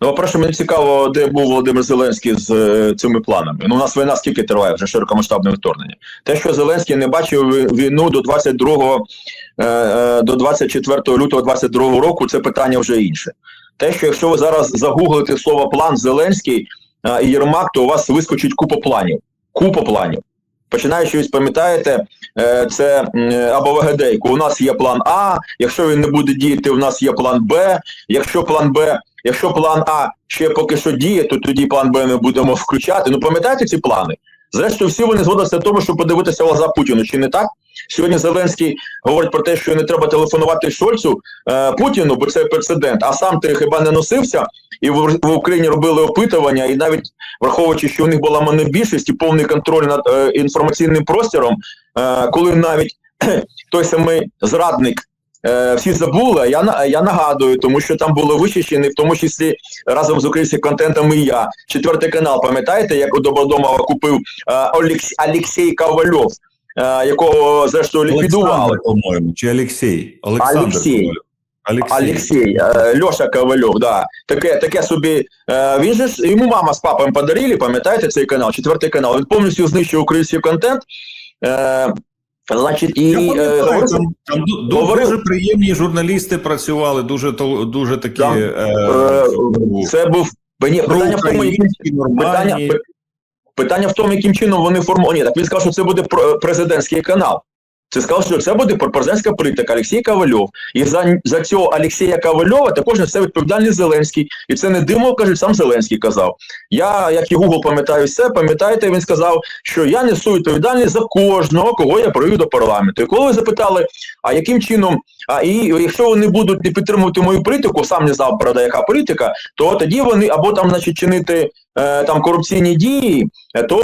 Ну, по-перше, мені цікаво, де був Володимир Зеленський з е, цими планами. Ну, у нас війна скільки триває, вже широкомасштабне вторгнення. Те, що Зеленський не бачив війну до 22 е, е, до 24 лютого 22 року, це питання вже інше. Те, що якщо ви зараз загуглите слово план Зеленський е, і Єрмак, то у вас вискочить купа планів. Купа планів. Починаючи, ви пам'ятаєте, е, це або ВГД-ку. У нас є план А, якщо він не буде діяти, у нас є план Б. Якщо план Б, якщо план А ще поки що діє, то тоді план Б ми будемо включати. Ну пам'ятаєте ці плани? Зрештою, всі вони згодилися в тому, щоб подивитися в глаза Путіну, чи не так? Сьогодні Зеленський говорить про те, що не треба телефонувати Шольцу е, Путіну, бо це прецедент. А сам ти хіба не носився, і в, в Україні робили опитування, і навіть враховуючи, що у них була монобільшість і повний контроль над е, інформаційним простором, е, коли навіть той самий зрадник. е, Всі забули, я я нагадую, тому що там були вичищені, в тому числі разом з українським контентом і я. Четвертий канал, пам'ятаєте, як у Добродомова купив е, Олекс, Олексій Ковальов, е, якого зрештою ліквідували. По-моєму, чи Олексій? Олександр. Олексій. Олексій, е, Льоша Ковальов, да. Таке, таке собі. е, Він же ж йому мама з папою подарили, пам'ятаєте цей канал, четвертий канал. Він повністю знищив український контент. Е, Значить, і Я е, там, там говорив- дуже приємні журналісти працювали, дуже дуже такі Там, е, е, це був мені питання питання, пи- питання в тому, яким чином вони формують. Ні, так він сказав, що це буде президентський канал. Це сказав, що це буде президентська політика Олексій Ковальов. І за, за цього Олексія Ковальова також несе відповідальність Зеленський. І це не димов, каже, сам Зеленський казав. Я, як і Google пам'ятаю все, пам'ятаєте, він сказав, що я несу відповідальність за кожного, кого я провів до парламенту. І коли ви запитали, а яким чином, а і якщо вони будуть не підтримувати мою політику, сам не знав, правда, яка політика, то тоді вони або там, значить, чинити е, там корупційні дії, то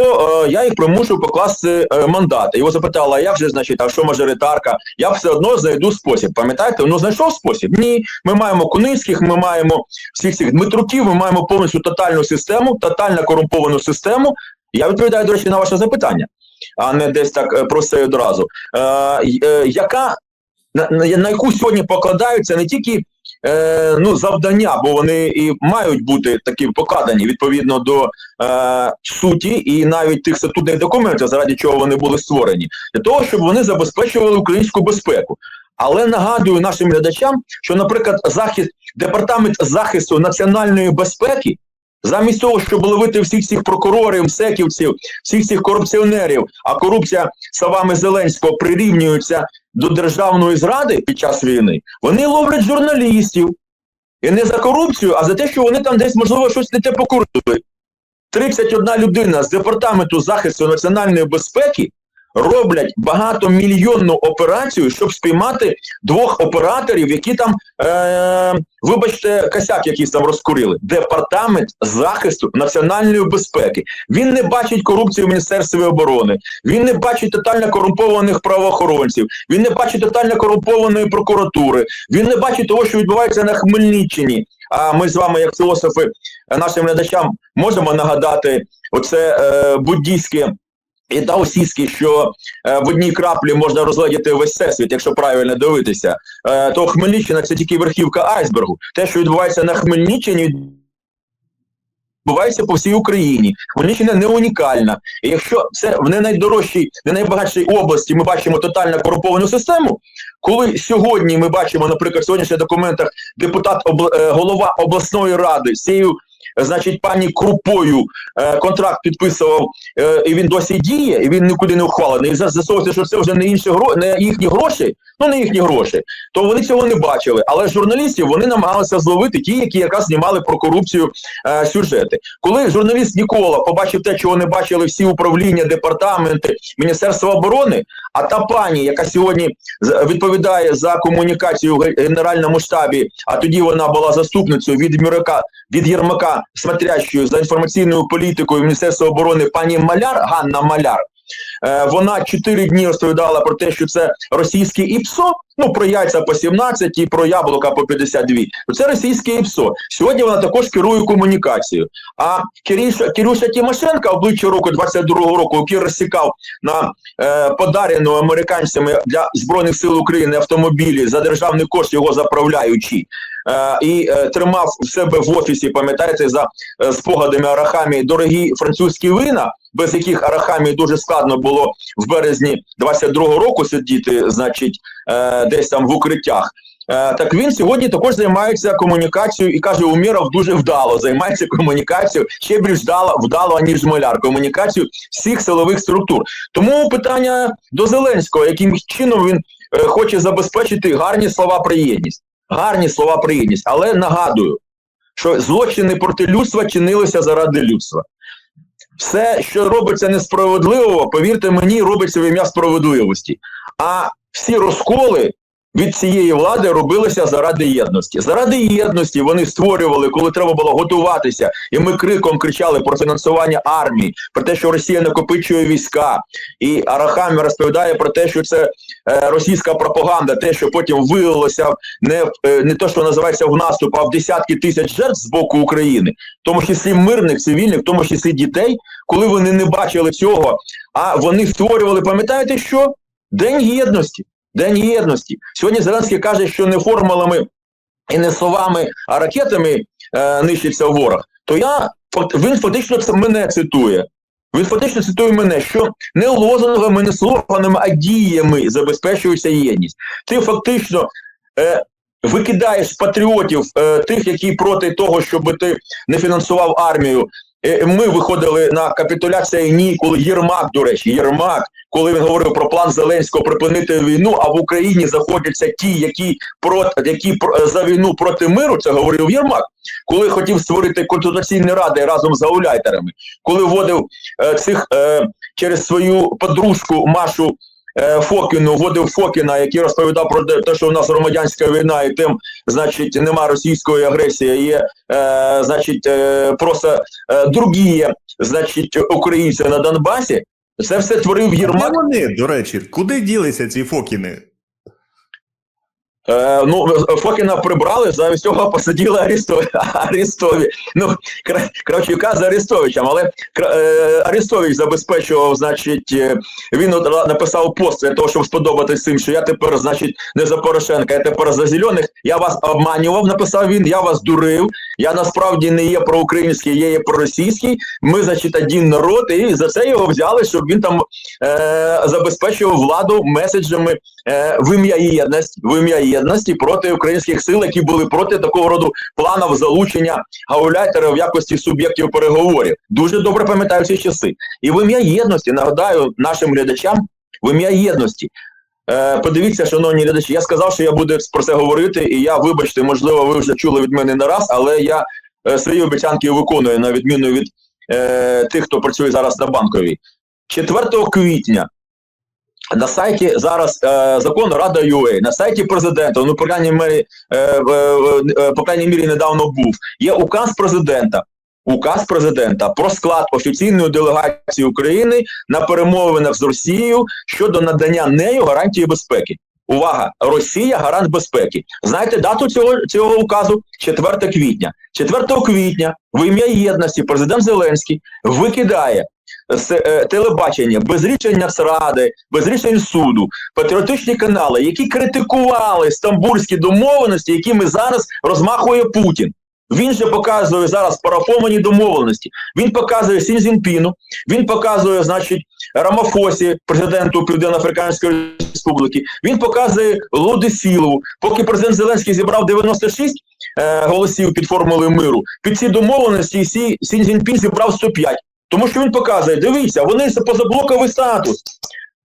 е, я їх примушу покласти е, мандати. Його запитали, а як же, значить, а що мажоритарка? Я все одно знайду спосіб. Пам'ятаєте, ну знайшов спосіб? Ні. Ми маємо Куницьких, ми маємо всіх цих Дмитруків, ми маємо повністю тотальну систему, тотально корумповану систему. Я відповідаю, до речі, на ваше запитання, а не десь так просто про це одразу. Е, е, яка на, на яку сьогодні покладаються не тільки е, ну, завдання, бо вони і мають бути такі покладені відповідно до е, суті і навіть тих статутних документів, заради чого вони були створені, для того, щоб вони забезпечували українську безпеку. Але нагадую нашим глядачам, що, наприклад, захист департамент захисту національної безпеки. Замість того, щоб ловити всіх цих прокурорів, секівців, всіх цих корупціонерів, а корупція словами Зеленського прирівнюється до державної зради під час війни, вони ловлять журналістів. І не за корупцію, а за те, що вони там десь, можливо, щось не те покурили. 31 людина з департаменту захисту національної безпеки роблять багатомільйонну операцію, щоб спіймати двох операторів, які там, е, вибачте, косяк якийсь там розкурили. Департамент захисту національної безпеки. Він не бачить корупцію в Міністерстві оборони, він не бачить тотально корумпованих правоохоронців, він не бачить тотально корумпованої прокуратури, він не бачить того, що відбувається на Хмельниччині. А ми з вами, як філософи, нашим глядачам можемо нагадати оце е, буддійське і даосійське, що е, в одній краплі можна розглядіти весь всесвіт, якщо правильно дивитися. Е, то Хмельниччина це тільки верхівка айсбергу. Те, що відбувається на Хмельниччині, відбувається по всій Україні. Хмельниччина не унікальна. І якщо це в не найдорожчій, не найбагатшій області ми бачимо тотально корумповану систему, коли сьогодні ми бачимо, наприклад, в сьогоднішніх документах депутат обл- е, голова обласної ради з цією, значить, пані Крупою е, контракт підписував, е, і він досі діє, і він нікуди не ухвалений. І з'ясовується, що це вже не інші гро... не їхні гроші, ну не їхні гроші. То вони цього не бачили. Але журналістів вони намагалися зловити ті, які якраз знімали про корупцію е, сюжети. Коли журналіст Нікола побачив те, чого не бачили всі управління, департаменти, Міністерства оборони, а та пані, яка сьогодні відповідає за комунікацію в генеральному штабі, а тоді вона була заступницею від Мюрака, від Єрмака, смотрящою за інформаційною політикою Міністерства оборони пані Маляр, Ганна Маляр. Е, Вона чотири дні розповідала про те, що це російське ІПСО, ну про яйця по 17 і про яблука по 52. То Це російське ІПСО. Сьогодні вона також керує комунікацією. А Кирюша, Кирюша обличчя року 22-го року, який розсікав на е, подарену американцями для Збройних сил України автомобілі за державний кошт його заправляючи. Е, і е, тримав в себе в офісі, пам'ятаєте, за е, спогадами Арахамії дорогі французькі вина, без яких Арахамії дуже складно було в березні 22-го року сидіти, значить, десь там в укриттях. Так він сьогодні також займається комунікацією і каже, Уміров дуже вдало займається комунікацією, ще більш вдало, вдало ніж Маляр, комунікацією всіх силових структур. Тому питання до Зеленського, яким чином він хоче забезпечити гарні слова про єдність. Гарні слова про єдність, але нагадую, що злочини проти людства чинилися заради людства. Все, що робиться несправедливо, повірте мені, робиться в ім'я справедливості. А всі розколи від цієї влади робилися заради єдності. Заради єдності вони створювали, коли треба було готуватися, і ми криком кричали про фінансування армії, про те, що Росія накопичує війська. І Арахамі розповідає про те, що це е, російська пропаганда, те, що потім вилилося не, е, не те, що називається в наступ, а в десятки тисяч жертв з боку України, в тому числі мирних, цивільних, в тому числі дітей, коли вони не бачили цього, а вони створювали, пам'ятаєте що? День єдності. День єдності. Сьогодні Зеленський каже, що не формулами і не словами, а ракетами е, нищиться ворог. То я він фактично мене цитує. Він фактично цитує мене, що не лозунгами, не слоганами, а діями забезпечується єдність. Ти фактично е, викидаєш патріотів, е, тих, які проти того, щоб ти не фінансував армію. Е, Ми виходили на капітуляцію ні, коли Єрмак, до речі, Єрмак, коли він говорив про план Зеленського припинити війну, а в Україні знаходяться ті, які проти які за війну проти миру, це говорив Єрмак, коли хотів створити конституційні ради разом з гауляйтерами, коли вводив е, цих е, через свою подружку Машу. Е, Фокіну вводив Фокіна, який розповідав про те, що у нас громадянська війна, і тим, значить, нема російської агресії, є, е, значить, е, просто е, другі, значить, українці на Донбасі. Це все творив Де вони, до речі, куди ділися ці Фокіни? Е, ну, Фокіна прибрали, замість цього посадили Арестові. Арестові. Ну, Кравчука з Арестовичем, але е, Арестович забезпечував, значить, е, він написав пост для того, щоб сподобатись цим, що я тепер, значить, не за Порошенка, я тепер за зелених. Я вас обманював, написав він, я вас дурив. Я насправді не є проукраїнський, я є проросійський. Ми, значить, один народ, і за це його взяли, щоб він там е, забезпечував владу меседжами е, в ім'я єдності, в ім'я єдності проти українських сил, які були проти такого роду планів залучення гауляйтера в якості суб'єктів переговорів. Дуже добре пам'ятаю ці часи. І в ім'я єдності нагадаю нашим глядачам в ім'я єдності. Е, подивіться, шановні глядачі, я сказав, що я буду про це говорити, і я, вибачте, можливо, ви вже чули від мене не раз, але я е, свої обіцянки виконую на відміну від е, тих, хто працює зараз на банковій. 4 квітня на сайті зараз е, закон Рада ЮЕ, на сайті президента, ну, по крайній мірі, е, е, по крайній мірі недавно був. Є указ президента. Указ президента про склад офіційної делегації України на перемовинах з Росією щодо надання нею гарантії безпеки. Увага! Росія гарант безпеки. Знаєте дату цього, цього указу? 4 квітня. 4 квітня в ім'я єдності президент Зеленський викидає телебачення без рішень Нацради, без рішень суду, патріотичні канали, які критикували стамбульські домовленості, якими зараз розмахує Путін. Він же показує зараз парафовані домовленості. Він показує Сінзінпіну, він показує, значить, Рамафосі, президенту Південно-Африканської Республіки. Він показує Луди Сілову. Поки президент Зеленський зібрав 96 е, голосів під формулою миру, під ці домовленості Сі, Сінзінпін зібрав 105. Тому що він показує, дивіться, вони це позаблоковий статус.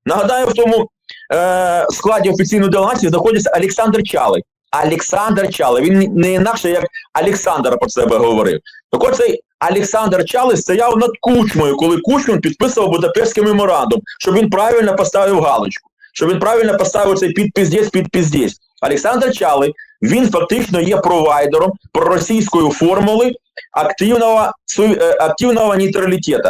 Нагадаю, в тому е, складі офіційної делегації знаходиться Олександр Чалий. Олександр Чалий. Він не інакше як Олександр про себе говорив. Так от цей Олександр Чалий стояв над кучмою, коли Кучман підписував Будапештський меморандум, щоб він правильно поставив галочку, щоб він правильно поставив цей підпис здесь. Олександр Чалий, він фактично є провайдером проросійської формули активного, е, активного нейтралітету.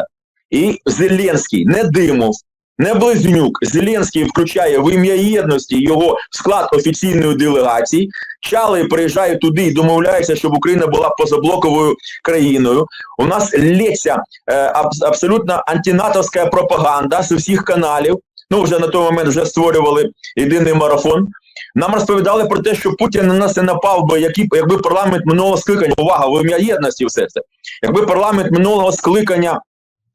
І Зеленський не Димов, не Близнюк. Зеленський включає в ім'я єдності його склад офіційної делегації. Чалий приїжджає туди і домовляється, щоб Україна була позаблоковою країною. У нас лється е, аб- абсолютно антинатовська пропаганда з усіх каналів. Ну, вже на той момент вже створювали єдиний марафон. Нам розповідали про те, що Путін на нас не напав би, які, якби парламент минулого скликання, увага, в ім'я все це. Якби парламент минулого скликання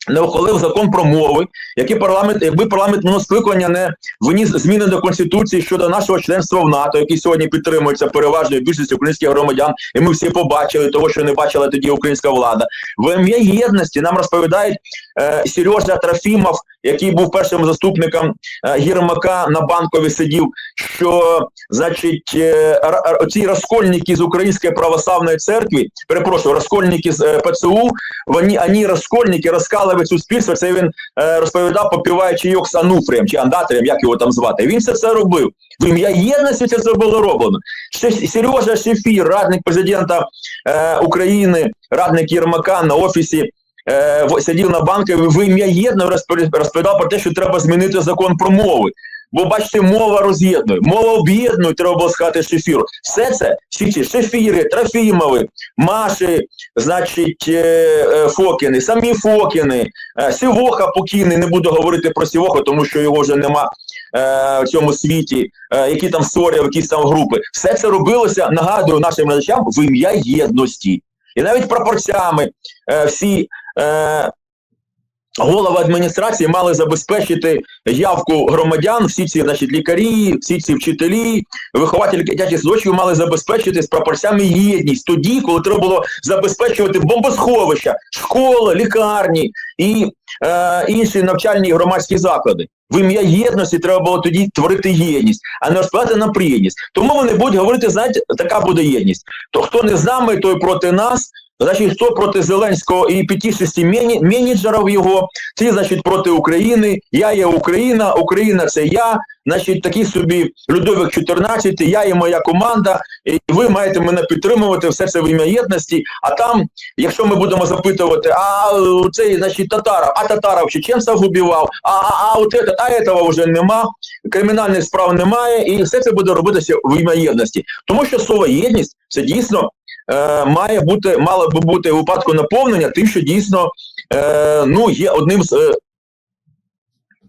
не ухвалив закон про мови, який парламент, якби парламент минулого скликання не вніс зміни до конституції щодо нашого членства в НАТО, який сьогодні підтримується переважною більшістю українських громадян, і ми всі побачили того, що не бачила тоді українська влада. В ім'я єдності нам розповідають е, Сережа Трофімов, який був першим заступником е, Єрмака на банкові сидів, що значить е, ці розкольники з Української православної церкви, перепрошую, розкольники з е, ПЦУ, вони, вони розкольники розкалують суспільство. Це він е, розповідав, попіваючи його з Ануфрієм чи Андатрієм, як його там звати. Він це все робив. В ім'я єдності це все було роблено. Ще Сережа Шефір, радник президента е, України, радник Єрмака на офісі. Е, сидів на банку в ім'я єдно розпові- розповідав про те, що треба змінити закон про мови. Бо бачите, мова роз'єднує, мова об'єднує, треба було сказати шефіру. Все це, всі ці шефіри, Трофімови, Маші, значить, е, е, Фокіни, самі Фокіни, е, Сівоха покійний, не буду говорити про Сівоха, тому що його вже нема в цьому світі, які там створював, якісь там групи. Все це робилося, нагадую нашим глядачам, в ім'я єдності. І навіть прапорцями всі е, голови адміністрації мали забезпечити явку громадян, всі ці значить, лікарі, всі ці вчителі, вихователі дитячих садочків мали забезпечити з прапорцями єдність тоді, коли треба було забезпечувати бомбосховища, школи, лікарні і е, інші навчальні громадські заклади. В ім'я єдності треба було тоді творити єдність, а не розпадати на приєдність. Тому вони будуть говорити, знаєте, така буде єдність. То хто не з нами, той проти нас. Значить, хто проти Зеленського і 5-6 менеджерів його, ці, значить, проти України. Я є Україна, Україна це я. Значить, такий собі Людовик 14, я і моя команда, і ви маєте мене підтримувати, все це в ім'я єдності. А там, якщо ми будемо запитувати, а цей, значить, татаров, а татаров чеченців убивав, а, а, а от этот, а этого вже нема, кримінальних справ немає, і все це буде робитися в ім'я єдності. Тому що слово єдність це дійсно е, має бути, мало би бути випадку наповнення тим, що дійсно е, ну, є одним з е,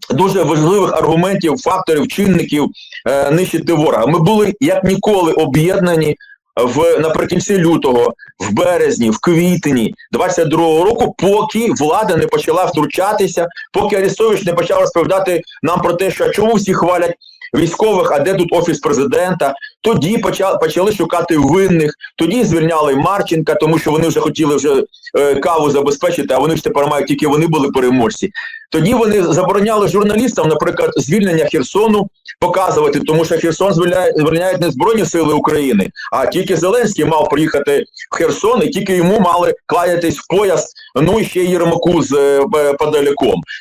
дуже важливих аргументів, факторів, чинників е, нищити ворога. Ми були як ніколи об'єднані в наприкінці лютого, в березні, в квітні 22-го року, поки влада не почала втручатися, поки Арестович не почав розповідати нам про те, що чому всі хвалять військових, а де тут офіс президента. Тоді почали, почали шукати винних, тоді звільняли Марченка, тому що вони вже хотіли вже е, каву забезпечити, а вони ж тепер мають тільки вони були переможці. Тоді вони забороняли журналістам, наприклад, звільнення Херсону показувати, тому що Херсон звільняє, звільняють не Збройні Сили України, а тільки Зеленський мав приїхати в Херсон, і тільки йому мали клаятись в пояс, ну і ще Єрмаку з е.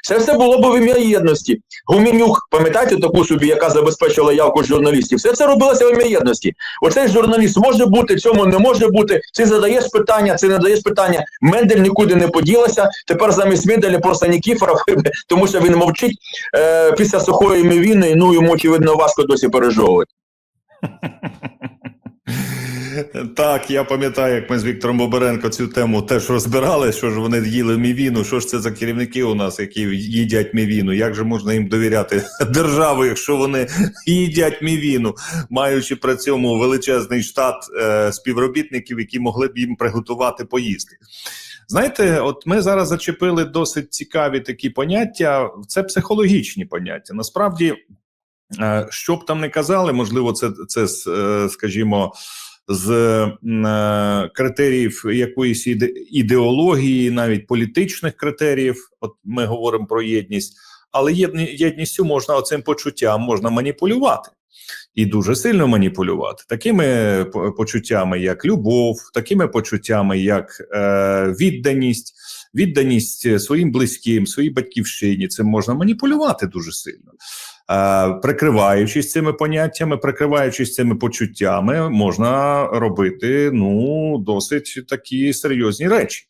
Це все було б в ім'я єдності. Гуменюк, пам'ятаєте таку собі, яка забезпечила явку журналістів? Все це робилося в ім'я єдності. Оцей журналіст може бути, цьому не може бути. Ти задаєш питання, це не даєш питання. Мендель нікуди не поділася. Тепер замість Менделя просто Нікіфоров, тому що він мовчить е, після сухої війни, ну йому очевидно важко досі пережовувати. Так, я пам'ятаю, як ми з Віктором Боберенко цю тему теж розбирали, що ж вони їли мівіну, що ж це за керівники у нас, які їдять мівіну. Як же можна їм довіряти державу, якщо вони їдять мівіну, маючи при цьому величезний штат е, співробітників, які могли б їм приготувати поїсти. Знаєте, от ми зараз зачепили досить цікаві такі поняття. Це психологічні поняття. Насправді, е, що б там не казали, можливо, це, це е, скажімо, з е, критеріїв якоїсь іде- ідеології, навіть політичних критеріїв. От ми говоримо про єдність, але єдністю можна оцим почуттям можна маніпулювати. І дуже сильно маніпулювати такими почуттями, як любов, такими почуттями, як е, відданість, відданість своїм близьким, своїй батьківщині. Цим можна маніпулювати дуже сильно. Е, прикриваючись цими поняттями, прикриваючись цими почуттями, можна робити ну досить такі серйозні речі.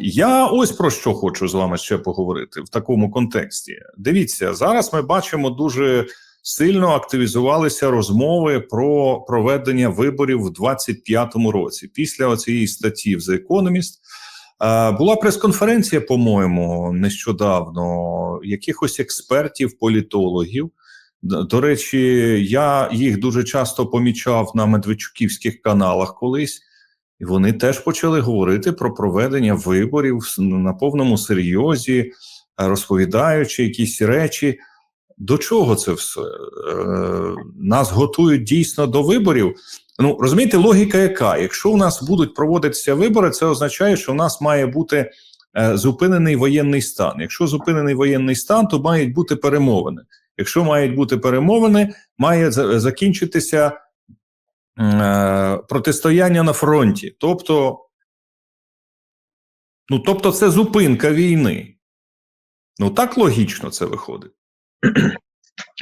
Я ось про що хочу з вами ще поговорити в такому контексті. Дивіться, зараз ми бачимо дуже сильно активізувалися розмови про проведення виборів в 25-му році. Після цієї статті в The Economist е, була прес-конференція, по-моєму, нещодавно якихось експертів, політологів, До речі, я їх дуже часто помічав на медведчуківських каналах колись, і вони теж почали говорити про проведення виборів на повному серйозі, розповідаючи якісь речі. До чого це все? Е, Нас готують дійсно до виборів. Ну розумієте, логіка яка? Якщо у нас будуть проводитися вибори, це означає, що у нас має бути е, зупинений воєнний стан. Якщо зупинений воєнний стан, то мають бути перемовини. Якщо мають бути перемовини, має закінчитися е, протистояння на фронті. Тобто, ну, тобто, це зупинка війни. Ну так логічно це виходить.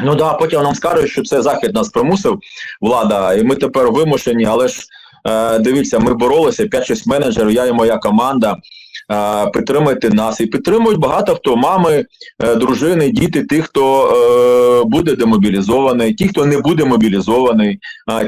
Ну да, потім нам скажуть, що це захід нас примусив влада, і ми тепер вимушені, але ж е, дивіться, ми боролися 5-6 менеджерів, я і моя команда. Підтримайте нас і підтримують багато хто мами, е, дружини, діти, тих, хто е, буде демобілізований, ті, хто не буде мобілізований,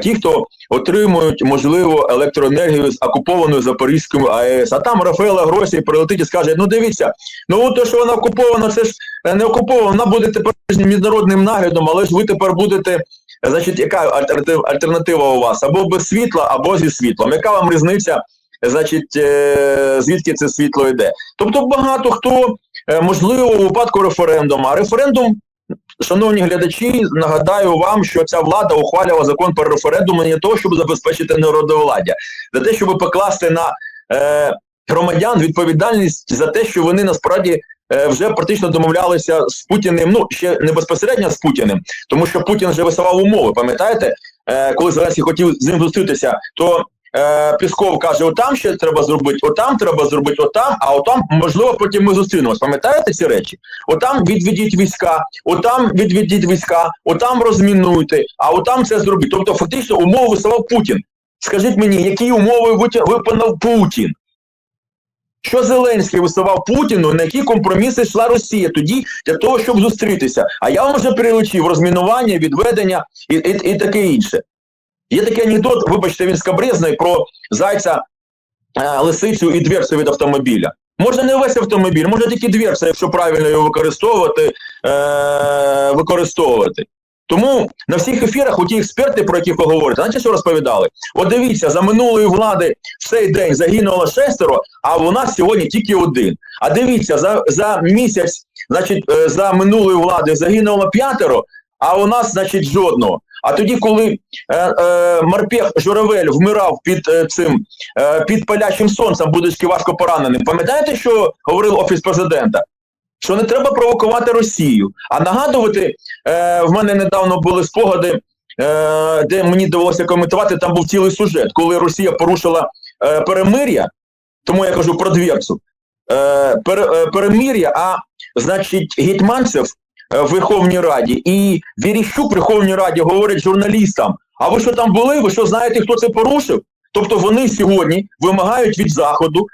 ті, хто отримують можливо електроенергію з окупованої Запорізької АЕС. А там Рафаела Гросі прилетить і скаже: ну дивіться, ну от те, що вона окупована, це ж е, не окупована, вона буде тепер міжнародним наглядом, але ж ви тепер будете. Значить, яка альтернатив, альтернатива у вас? Або без світла, або зі світлом. Яка вам різниця? Значить, е, звідки це світло йде? Тобто багато хто, е, можливо, у випадку референдуму. А референдум, шановні глядачі, нагадаю вам, що ця влада ухвалювала закон про референдум не того, щоб забезпечити народовладдя, для те, щоб покласти на е, громадян відповідальність за те, що вони насправді е, вже практично домовлялися з Путіним, ну ще не безпосередньо з Путіним, тому що Путін вже висував умови. Пам'ятаєте, е, коли Зеленський хотів з ним зустрітися, то е, Пісков каже: отам ще треба зробити, отам треба зробити, отам, а отам, можливо, потім ми зустрінемось. Пам'ятаєте ці речі? Отам відведіть війська, отам відведіть війська, отам розмінуйте, а отам це зробіть. Тобто, фактично, умови висував Путін. Скажіть мені, які умови виконав Путін? Що Зеленський висував Путіну, на які компроміси йшла Росія тоді для того, щоб зустрітися. А я вам вже перелечив розмінування, відведення і, і, і таке інше. Є такий анекдот, вибачте, він скабрезний про зайця, е, лисицю і дверцю від автомобіля. Можна не весь автомобіль, можна тільки дверця, якщо правильно його використовувати, е, використовувати. Тому на всіх ефірах оті експерти, про яких ви говорите, знаєте, що розповідали? От дивіться, за минулої влади в цей день загинуло шестеро, а у нас сьогодні тільки один. А дивіться, за, за місяць, значить, е, за минулої влади загинуло п'ятеро, а у нас, значить, жодного. А тоді, коли е, е, Марпех Журавель вмирав під е, цим е, під палячим сонцем, будучи важко пораненим, пам'ятаєте, що говорив офіс президента? Що не треба провокувати Росію, а нагадувати е, в мене недавно були спогади, е, де мені довелося коментувати. Там був цілий сюжет, коли Росія порушила е, перемир'я, тому я кажу про дверцю. Е, пер, е, перемир'я, а значить, Гетьманцев в Верховній Раді і Віріщук Верховній Раді говорять журналістам: а ви що там були? Ви що знаєте, хто це порушив? Тобто вони сьогодні вимагають від Заходу,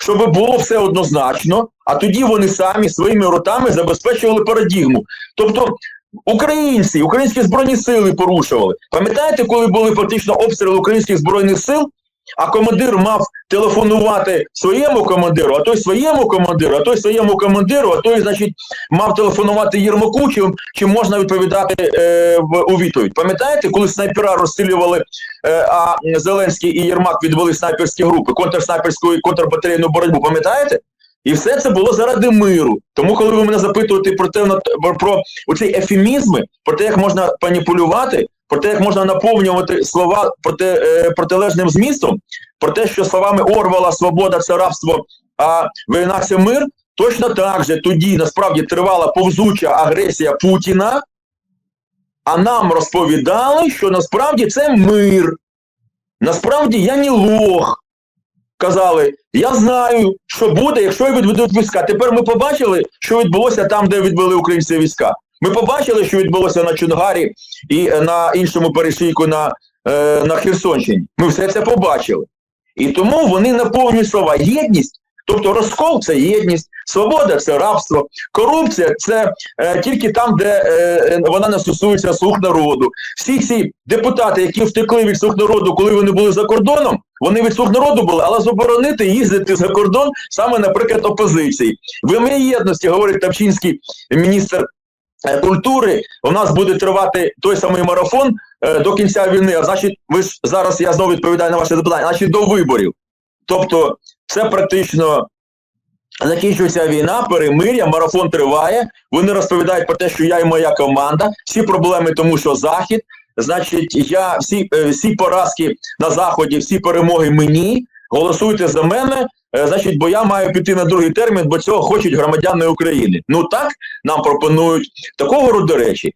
щоб було все однозначно, а тоді вони самі своїми ротами забезпечували парадігму. Тобто українці, українські збройні сили порушували. Пам'ятаєте, коли були фактично обстріли українських збройних сил? А командир мав телефонувати своєму командиру, а той своєму командиру, а той своєму командиру, а той, значить, мав телефонувати Єрмаку, чи, чи можна відповідати е, в, у відповідь. Пам'ятаєте, коли снайпера розстрілювали, е, а Зеленський і Єрмак відвели снайперські групи, контрснайперську і контрбатарейну боротьбу, пам'ятаєте? І все це було заради миру. Тому, коли ви мене запитуєте про те, про, про оці ефемізми, про те, як можна маніпулювати, про те, як можна наповнювати слова проти, е, протилежним змістом, про те, що словами Орвала свобода це рабство, а війна це мир, точно так же тоді насправді тривала повзуча агресія Путіна, а нам розповідали, що насправді це мир. Насправді я не лох. Казали, я знаю, що буде, якщо відведуть війська. Тепер ми побачили, що відбулося там, де відвели українські війська. Ми побачили, що відбулося на Чунгарі і е, на іншому перешийку на, е, на Херсонщині. Ми все це побачили. І тому вони наповнюють слова єдність, тобто розкол це єдність, свобода це рабство, корупція це е, тільки там, де е, вона не стосується слух народу. Всі ці депутати, які втекли від слух народу, коли вони були за кордоном, вони від слух народу були, але заборонити їздити за кордон саме, наприклад, опозиції. В ім'я єдності, говорить Тапчинський міністр е, культури у нас буде тривати той самий марафон е, до кінця війни. А значить, ви ж зараз я знову відповідаю на ваше запитання, значить до виборів. Тобто, це практично закінчується війна, перемир'я, марафон триває. Вони розповідають про те, що я і моя команда. Всі проблеми, тому що захід. Значить, я всі, е, всі поразки на заході, всі перемоги мені. Голосуйте за мене. е, Значить, бо я маю піти на другий термін, бо цього хочуть громадяни України. Ну так нам пропонують такого роду речі.